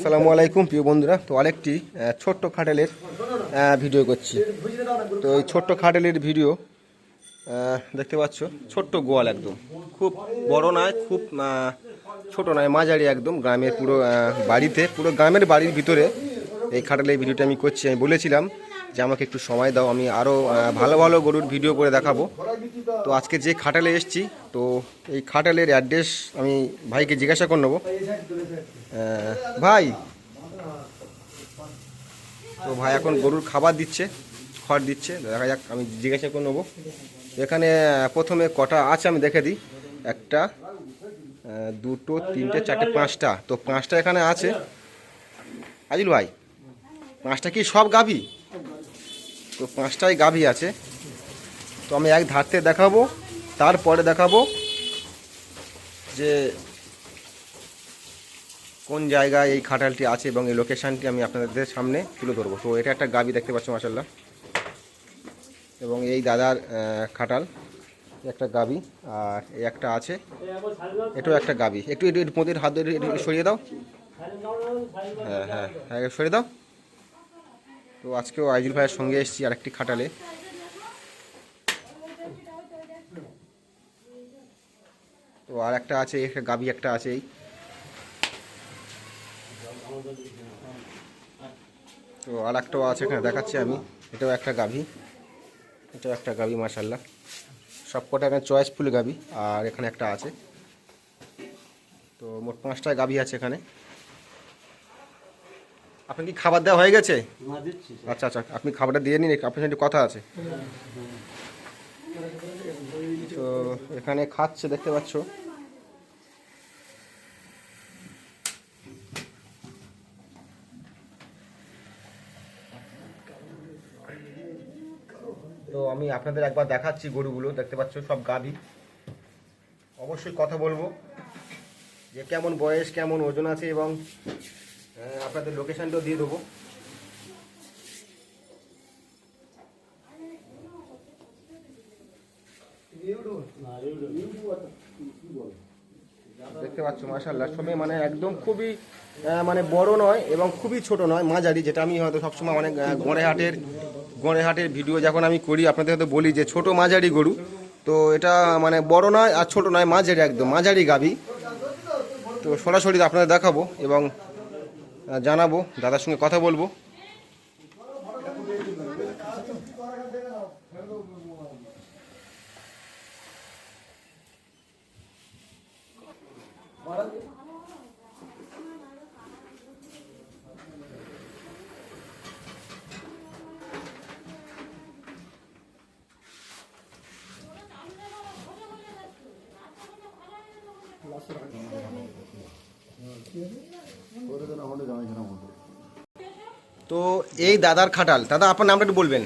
আসসালামু আলাইকুম, প্রিয় বন্ধুরা। তো আরেকটি ছোট্ট খাটেলের ভিডিও করছি। তো এই ছোট্ট খাটেলের ভিডিও দেখতে পাচ্ছ, ছোট্ট গোয়াল একদম। খুব বড় নয়, খুব ছোট নয়, মাঝারি একদম। গ্রামের পুরো বাড়িতে, পুরো গ্রামের বাড়ির ভিতরে এই খাটেলের ভিডিওটা আমি করছি। আমি বলেছিলাম যে আমাকে একটু সময় দাও, আমি আরও ভালো ভালো গরুর ভিডিও করে দেখাবো। তো আজকে যে খাটালে এসছি, তো এই খাটালের অ্যাড্রেস আমি ভাইকে জিজ্ঞাসা করে নেব। ভাই। তো ভাই এখন গরুর খাবার দিচ্ছে, খড় দিচ্ছে দেখা যাক, আমি জিজ্ঞাসা করে নেব। এখানে প্রথমে কটা আছে আমি দেখে দিই। একটা দুটো, তিনটে, চারটে, পাঁচটা। তো পাঁচটা এখানে আছে। আজিল ভাই, পাঁচটা কি সব গাভী? তো পাঁচটাই গাভী আছে। তো আমি এক ধারতে দেখাবো, তারপরে দেখাবো যে কোন জায়গায় এই খাটালটি আছে এবং এই লোকেশানটি আমি আপনাদের সামনে তুলে ধরবো। তো এটা একটা গাবি দেখতে পাচ্ছি মাসাল্লাহ এবং এই দাদার খাটাল একটা গাবি আর এই একটা আছে, এটাও একটা গাবি একটু একটু মোদির হাত ধরে সরিয়ে দাও। হ্যাঁ হ্যাঁ হ্যাঁ সরিয়ে দাও। তো আজকেও আইজুল ভাইয়ের সঙ্গে এসেছি আরেকটি খাটালে। তো আর একটা আছে একটা গাবি একটা আছে। এই তো আর একটাও আছে এখানে, দেখাচ্ছি আমি। এটাও একটা গাভী এটাও একটা গাভী মার্শাল্লাহ সব কটা এখানে চয়েসফুল গাভী আর এখানে একটা আছে। তো মোট পাঁচটা গাভী আছে এখানে। আপনার কি খাবার দেওয়া হয়ে গেছে? আচ্ছা আচ্ছা আপনি খাবারটা দিয়ে নিন আপনার সঙ্গে কথা আছে। তো এখানে খাচ্ছে দেখতে পাচ্ছ? তো আমি আপনাদের একবার দেখাচ্ছি গরুগুলো দেখতে পাচ্ছ সব গাভী। অবশ্যই কথা বলব যে কেমন বয়স কেমন ওজন আছে এবং আপনাদের লোকেশনটাও দিয়ে দেবো। দেখতে পাচ্ছ মাশাল্লাহ সবই মানে একদম খুবই মানে বড় নয় এবং খুবই ছোট নয়, মাঝারি, যেটা আমি হয়তো সবসময় অনেক গড়েহাটের গড়েহাটের ভিডিও যখন আমি করি, আপনাদের হয়তো বলি যে ছোট মাঝারি গরু। তো এটা মানে বড় নয় আর ছোট নয়, মাঝারি একদম, মাঝারি গাবি তো সরাসরি আপনাদের দেখাবো এবং জানাব দাদার সঙ্গে কথা বলব। এই দাদার খাটাল। দাদা আপনার নামটা একটু বলবেন।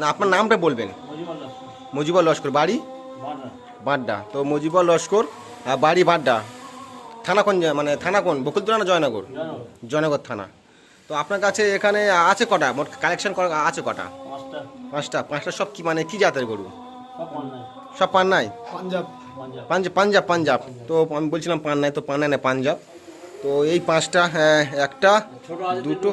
না আপনার নামটা বলবেন। মজিবর লস্কর। বাড়ি? বাড্ডা। তো মজিবর লস্কর আর বাড়ি বাড্ডা। থানা কোন মানে থানা কোন? বকুলতলা না জয়নগর? জয়নগর। থানা। তো আপনার কাছে এখানে আছে কটা? মোট কালেকশন করা আছে কটা? পাঁচটা। পাঁচটা। পাঁচটা সব কি মানে কি জাতের গরু? সব পান্নাই। পাঞ্জাব। পাঞ্জাব। পাঞ্জাব পাঞ্জাব তো আমি বলছিলাম পান্নাই তো পান্নাই না পাঞ্জাব। তো এই পাঁচটা হ্যাঁ, একটা দুটো।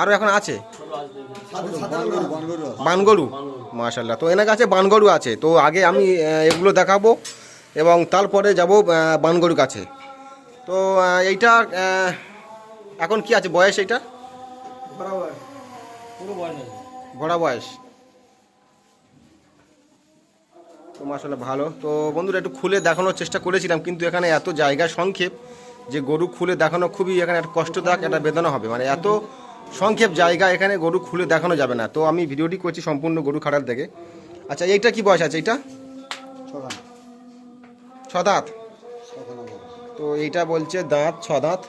আরও এখন আছে? বানগরু মাশাল্লাহ তো এনার কাছে বানগরু আছে। তো আগে আমি এগুলো দেখাবো এবং তারপরে যাব বানগরুর কাছে। তো এইটা এখন কি আছে? বয়স এইটা? ভরা বয়স। তো মাসাল্লাহ ভালো। তো বন্ধুরা একটু খুলে দেখানোর চেষ্টা করেছিলাম কিন্তু এখানে এত জায়গা সংক্ষেপ যে গরু খুলে দেখানো খুবই এখানে একটা কষ্টদায়ক একটা বেদনা হবে। মানে এত সংক্ষেপ জায়গা এখানে গরু খুলে দেখানো যাবে না। তো আমি ভিডিওটি করছি সম্পূর্ণ গরু খাটাল থেকে আচ্ছা এইটা কি বয়স আছে? এইটা? ছ দাঁত তো এইটা বলছে দাঁত ছ দাঁত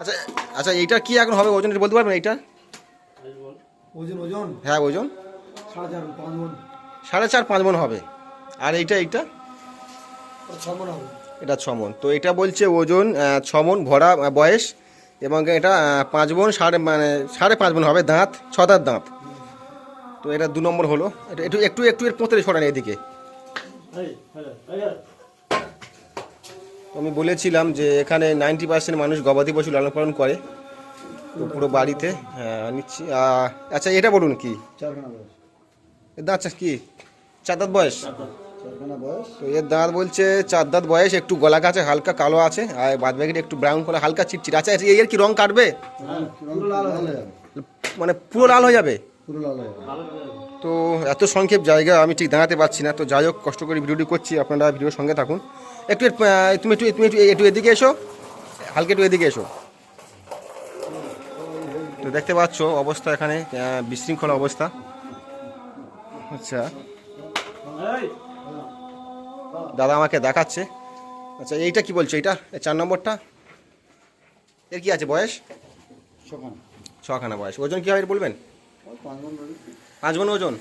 আচ্ছা আচ্ছা এইটা কি এখন হবে ওজন বলতে পারবেন এইটা? ওজন ওজন? হ্যাঁ ওজন। সাড়ে চার পাঁচ মন। হবে। আর এইটা এইটা? এটা ছ মন তো এটা বলছে ওজন আহ, ছ মন ভরা বয়স। এবং এটা পাঁচ বোন সাড়ে মানে সাড়ে পাঁচ বোন হবে দাঁত ছ দাঁত। দাঁত তো এটা দু নম্বর হলো। এটা একটু একটু একটু এর পোঁতরে সরান এদিকে। আমি বলেছিলাম যে এখানে নাইনটি পার্সেন্ট মানুষ গবাদি পশু লালন পালন করে। তো পুরো বাড়িতে হ্যাঁ নিচ্ছি আচ্ছা এটা বলুন কি? দাঁত কি? চার দাঁত বয়স? তো এর দাঁত বলছে চার দাঁত বয়স একটু গলা কাছে হালকা কালো আছে আর বাদ বাকিটা একটু ব্রাউন করে হালকা চিটচিট আচ্ছা এর- কি রং কাটবে? হয়ে মানে পুরো লাল হয়ে যাবে? তো এত সংক্ষেপ জায়গা আমি ঠিক দাঁড়াতে পারছি না। তো যাই হোক কষ্ট করে ভিডিওটি করছি আপনারা ভিডিওর সঙ্গে থাকুন। একটু তুমি একটু তুমি একটু একটু এদিকে এসো। হালকা একটু এদিকে এসো। তো দেখতে পাচ্ছ অবস্থা এখানে বিশৃঙ্খলা অবস্থা। আচ্ছা। দাদা আমাকে দেখাচ্ছে। আচ্ছা এইটা কি বলছো? এইটা? এই চার নম্বরটা? এর কি আছে বয়স? ছখানা। ছখানা বয়স। ওজন কী হবে বলবেন? পাঁচ বোন ওজন?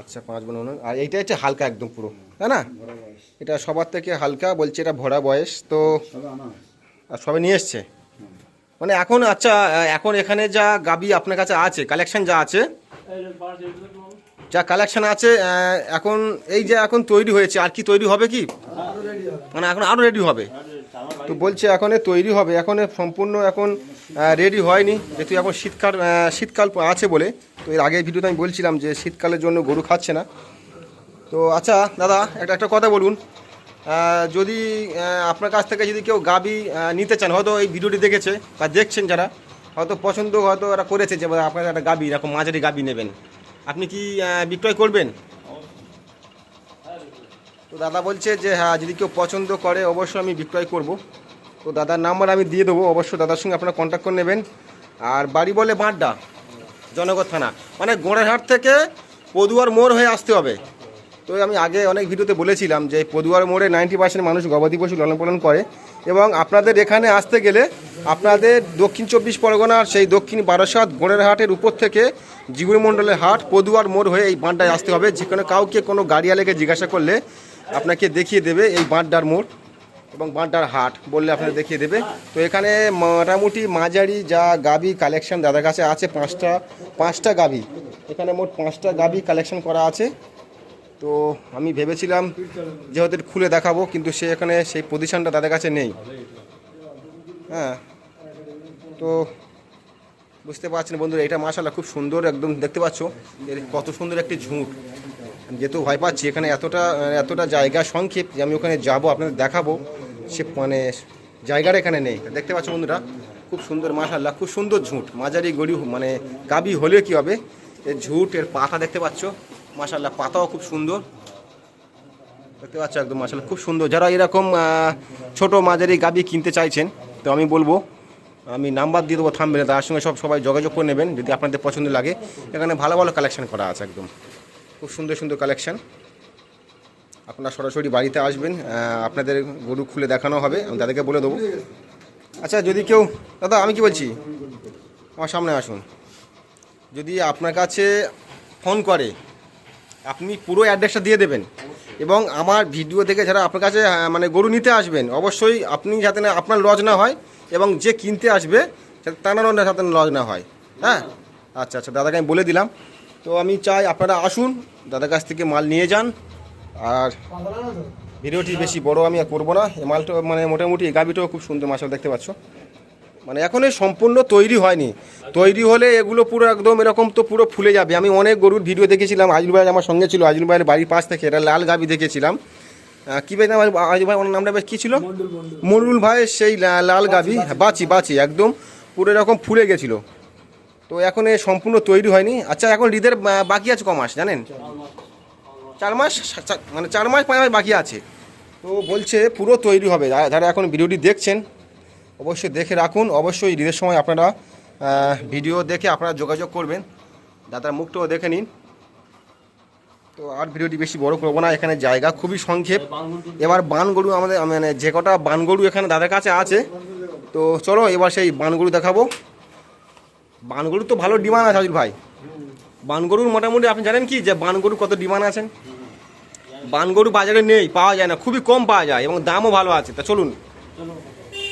আচ্ছা পাঁচ বোন ওজন। আর এইটা হচ্ছে হালকা একদম পুরো তাই না? এটা সবার থেকে হালকা বলছে এটা ভরা বয়স তো। আর সবে নিয়ে এসছে? মানে এখন আচ্ছা এখন এখানে যা গাবি আপনার কাছে আছে কালেকশন যা আছে? যা কালেকশন আছে এখন এই যে এখন তৈরি হয়েছে, আর কি তৈরি হবে কি? মানে এখন আরও রেডি হবে। তো বলছে এখন তৈরি হবে, এখন সম্পূর্ণ এখন রেডি হয়নি। যেহেতু এখন শীতকাল শীতকাল আছে বলে, তো এর আগের ভিডিওতে আমি বলছিলাম যে শীতকালের জন্য গরু খাচ্ছে না। তো আচ্ছা দাদা, একটা একটা কথা বলুন। যদি আপনার কাছ থেকে যদি কেউ গাবি নিতে চান, হয়তো এই ভিডিওটি দেখেছে বা দেখছেন যারা, হয়তো পছন্দ হয়তো এরা করেছে যে, আপনার একটা গাবি, এরকম মাঝারি গাবি নেবেন। আপনি কি বিক্রয় করবেন? তো দাদা বলছে যে হ্যাঁ যদি কেউ পছন্দ করে, অবশ্যই আমি বিক্রয় করব। তো দাদার নাম্বার আমি দিয়ে দেবো, অবশ্যই দাদার সঙ্গে আপনারা কন্ট্যাক্ট করে নেবেন। আর বাড়ি বলে বাঁড্ডা, জনগর থানা। মানে গোড়ারহাট থেকে পদুয়ার মোড় হয়ে আসতে হবে। তো আমি আগে অনেক ভিডিওতে বলেছিলাম যে, পদুয়ার মোড়ে নাইনটি পার্সেন্ট মানুষ গবাদি পশু লালন পালন করে এবং আপনাদের এখানে আসতে গেলে আপনাদের দক্ষিণ চব্বিশ পরগনার সেই দক্ষিণ বারাসাত গোড়েরহাটের উপর থেকে জিগুড়ি মণ্ডলের হাট পদুয়ার মোড় হয়ে এই বাঁধটায় আসতে হবে। যেখানে কাউকে কোনো গাড়িয়ালেকে জিজ্ঞাসা করলে আপনাকে দেখিয়ে দেবে এই বাঁধটার মোড় এবং বাঁধটার হাট বললে আপনাকে দেখিয়ে দেবে। তো এখানে মোটামুটি মাঝারি যা গাবি কালেকশন দাদার কাছে আছে, পাঁচটা পাঁচটা গাবি। এখানে মোট পাঁচটা গাবি কালেকশন করা আছে। তো আমি ভেবেছিলাম যে হয়তো খুলে দেখাবো, কিন্তু সে এখানে সেই পজিশনটা তাদের কাছে নেই। হ্যাঁ। তো বুঝতে পারছেন বন্ধুরা, এটা মাশাল্লাহ খুব সুন্দর একদম দেখতে পাচ্ছ, এর কত সুন্দর একটি ঝুঁট। যেহেতু ভয় পাচ্ছি, এখানে এতটা এতটা জায়গা সংক্ষেপ যে আমি ওখানে যাব, আপনাদের দেখাবো, সে মানে জায়গাটা এখানে নেই। দেখতে পাচ্ছ বন্ধুরা, খুব সুন্দর মাশাল্লাহ খুব সুন্দর ঝুঁট। মাঝারি গড়ি মানে গাবি হলে কি হবে, এর ঝুঁট, এর পাতা দেখতে পাচ্ছ মাশাল্লাহ পাতাও খুব সুন্দর। দেখতে পাচ্ছ একদম মাশাল্লাহ খুব সুন্দর। যারা এরকম ছোট মাঝারি গাবি কিনতে চাইছেন, তো আমি বলব আমি নাম্বার দিয়ে দেবো থামবেন তার সঙ্গে সব সবাই যোগাযোগ করে নেবেন, যদি আপনাদের পছন্দ লাগে। এখানে ভালো ভালো কালেকশন করা আছে একদম। খুব সুন্দর সুন্দর কালেকশান আপনারা সরাসরি বাড়িতে আসবেন আপনাদের গরু খুলে দেখানো হবে, আমি তাদেরকে বলে দেবো। আচ্ছা যদি কেউ, দাদা, আমি কি বলছি? আমার সামনে আসুন। যদি আপনার কাছে ফোন করে আপনি পুরো অ্যাড্রেসটা দিয়ে দেবেন। এবং আমার ভিডিও দেখে যারা আপনার কাছে মানে গরু নিতে আসবেন, অবশ্যই আপনি যাতে না, আপনার লজ না হয় এবং যে কিনতে আসবে, যাতে তানারও যাতে লজ না হয়। হ্যাঁ? আচ্ছা আচ্ছা দাদাকে আমি বলে দিলাম। তো আমি চাই আপনারা আসুন, দাদার কাছ থেকে মাল নিয়ে যান। আর ভিডিওটি বেশি বড় আমি আর করব না। এই মালটা মানে মোটামুটি এই গাবিটাও খুব সুন্দর মাসাল দেখতে পাচ্ছ। মানে এখন এই সম্পূর্ণ তৈরি হয়নি। তৈরি হলে এগুলো পুরো একদম এরকম তো পুরো ফুলে যাবে। আমি অনেক গরুর ভিডিও দেখেছিলাম আজুল ভাই আমার সঙ্গে ছিল আজুল ভাইয়ের বাড়ির পাশ থেকে এটা লাল গাবি দেখেছিলাম। কি ভাই নাম? আজুল ভাই ওনার নামটা বেশ কী ছিল? মরুল ভাইয়ের সেই লাল গাবি। বাঁচি। বাঁচি একদম পুরো এরকম ফুলে গেছিল। তো এখন এ সম্পূর্ণ তৈরি হয়নি। আচ্ছা এখন ঈদের বাকি আছে ক মাস জানেন? চার মাস। মানে চার মাস পাঁচ মাস বাকি আছে। তো বলছে পুরো তৈরি হবে। যারা এখন ভিডিওটি দেখছেন অবশ্যই দেখে রাখুন। অবশ্যই ঈদের সময় আপনারা ভিডিও দেখে আপনারা যোগাযোগ করবেন। দাদার মুখটাও দেখে নিন। তো আর ভিডিওটি বেশি বড় করব না, এখানে জায়গা খুবই সংক্ষেপ। এবার বানগরু আমাদের মানে যে কটা বানগরু এখানে দাদার কাছে আছে, তো চলো এবার সেই বানগরু দেখাবো। বানগরু তো ভালো ডিমান্ড আছে আজিল ভাই। বানগরুর মোটামুটি আপনি জানেন কি, যে বানগরু কত ডিমান্ড আছেন বানগরু বাজারে নেই, পাওয়া যায় না, খুবই কম পাওয়া যায় এবং দামও ভালো আছে। তা চলুন।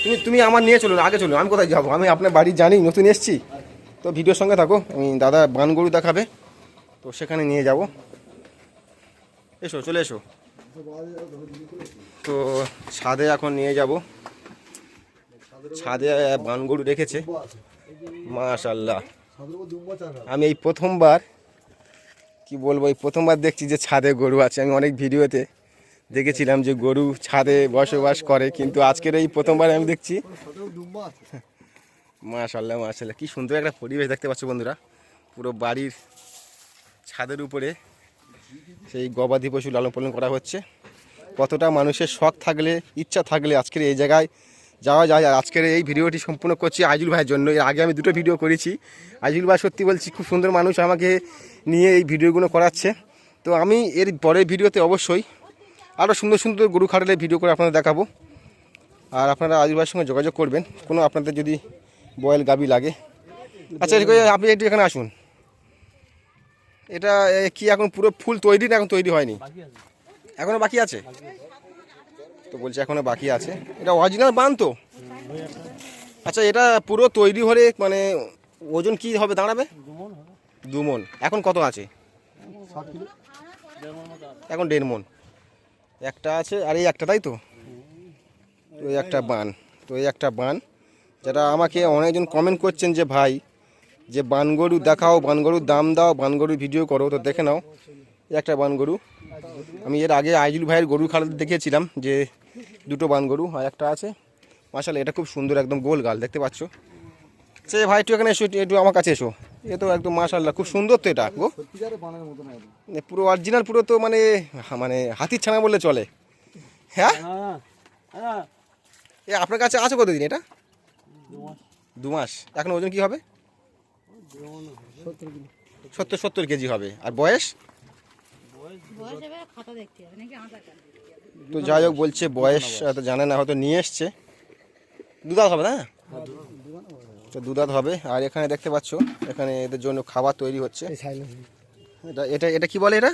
তুমি তুমি আমার নিয়ে চলুন আগে চলুন আমি কোথায় যাব? আমি আপনার বাড়ি জানি, নতুন এসছি। তো ভিডিওর সঙ্গে থাকো, আমি দাদা বানগরু দেখাবে। তো সেখানে নিয়ে যাব। এসো, চলে এসো। তো ছাদে এখন নিয়ে যাব। ছাদে বানগরু রেখেছে। মাশাল্লাহ আমি এই প্রথমবার, কি বলব, এই প্রথমবার দেখছি যে ছাদে গরু আছে। আমি অনেক ভিডিওতে দেখেছিলাম যে গরু ছাদে বসবাস করে, কিন্তু আজকের এই প্রথমবার আমি দেখছি। মাশাল্লাহ মাশাল্লাহ কি সুন্দর একটা পরিবেশ দেখতে পাচ্ছ বন্ধুরা। পুরো বাড়ির ছাদের উপরে সেই গবাদি পশু লালন পালন করা হচ্ছে। কতটা মানুষের শখ থাকলে, ইচ্ছা থাকলে আজকের এই জায়গায় যাওয়া যায়। আর আজকের এই ভিডিওটি সম্পূর্ণ করছি আইজুল ভাইয়ের জন্য। এর আগে আমি দুটো ভিডিও করেছি। আইজুল ভাই, সত্যি বলছি, খুব সুন্দর মানুষ আমাকে নিয়ে এই ভিডিওগুলো করাচ্ছে। তো আমি এর পরের ভিডিওতে অবশ্যই আরও সুন্দর সুন্দর গরু খাটালে ভিডিও করে আপনাদের দেখাবো। আর আপনারা আইজুল সঙ্গে যোগাযোগ করবেন। কোনো আপনাদের যদি বয়েল গাবি লাগে। আচ্ছা আপনি একটু এখানে আসুন। এটা কি এখন পুরো ফুল তৈরি না এখন তৈরি হয়নি? এখনও বাকি আছে? তো বলছে এখনও বাকি আছে। এটা অরিজিনাল বান তো? আচ্ছা এটা পুরো তৈরি হলে মানে ওজন কি হবে, দাঁড়াবে? দুমন এখন কত আছে? এখন দেড় মন। একটা আছে, আর এই একটা তাই তো। এই একটা বান, তো এই একটা বান, যেটা আমাকে অনেকজন কমেন্ট করছেন যে, ভাই, যে বানগরু দেখাও, বানগরুর দাম দাও, বানগরুর ভিডিও করো, তো দেখে নাও। একটা বানগরু। আমি এর আগে আইজুল ভাইয়ের গরু খালাতে দেখেছিলাম যে, দুটো বানগরু, আর একটা আছে। মাসাল এটা খুব সুন্দর, একদম গোল গাল, দেখতে পাচ্ছ? সে ভাই, একটু এখানে এসো একটু আমার কাছে এসো। এ তো একদম মাশাল্লাহ খুব সুন্দর তো এটা গো। পুরো অরিজিনাল পুরো তো মানে মানে হাতির ছানা বললে চলে। হ্যাঁ? এ আপনার কাছে আছে কতদিন এটা? দু মাস। এখন ওজন কি হবে? সত্তর সত্তর কেজি হবে। আর বয়স? তো যাই হোক বলছে বয়স হয়তো জানে না হয়তো নিয়ে এসছে। দুধাত হবে না? তো দুধাত হবে। আর এখানে দেখতে পাচ্ছ এখানে এদের জন্য খাবার তৈরি হচ্ছে। এটা এটা এটা কি বলে এটা?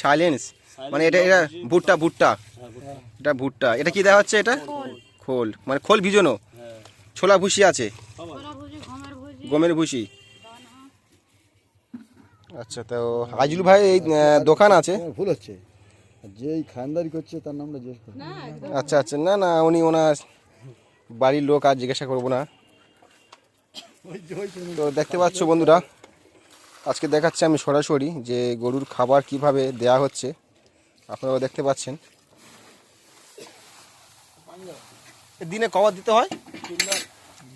সাইলেন্স মানে এটা এটা ভুট্টা ভুট্টা। এটা ভুট্টা। এটা কি দেওয়া হচ্ছে এটা? খোল। মানে খোল ভিজনো? ছোলা ভুসি আছে? গমের ভুসি। আচ্ছা তো আজলু ভাই এই দোকান আছে? ভুল হচ্ছে। যেই খানদারি করছে তার নামটা জিজ্ঞেস আচ্ছা আচ্ছা। না না উনি ওনার বাড়ির লোক আর জিজ্ঞাসা করব না। তো দেখতে পাচ্ছ বন্ধুরা আজকে দেখাচ্ছি আমি সরাসরি যে গরুর খাবার কীভাবে দেয়া হচ্ছে। আপনারা দেখতে পাচ্ছেন। দিনে কবার দিতে হয়?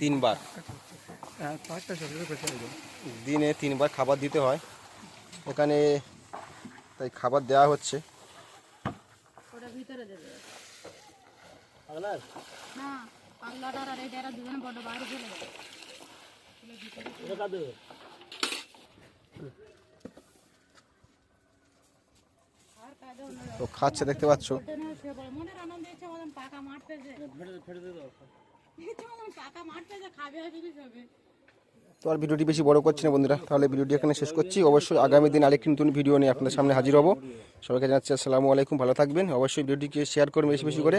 তিনবার। দিনে তিনবার খাবার দিতে হয়। এখানে তাই খাবার দেওয়া হচ্ছে। ওটা ভিতরে দেবে। না খাচ্ছে, দেখতে পাচ্ছ? তো আর ভিডিওটি বেশি বড় করছি না বন্ধুরা, তাহলে ভিডিওটি এখানে শেষ করছি। অবশ্যই আগামী দিন আরেকটি নতুন ভিডিও নিয়ে আপনাদের সামনে হাজির হব। সবাইকে জানাচ্ছি আসসালামু আলাইকুম, ভালো থাকবেন। অবশ্যই ভিডিওটিকে শেয়ার করবেন বেশি বেশি করে।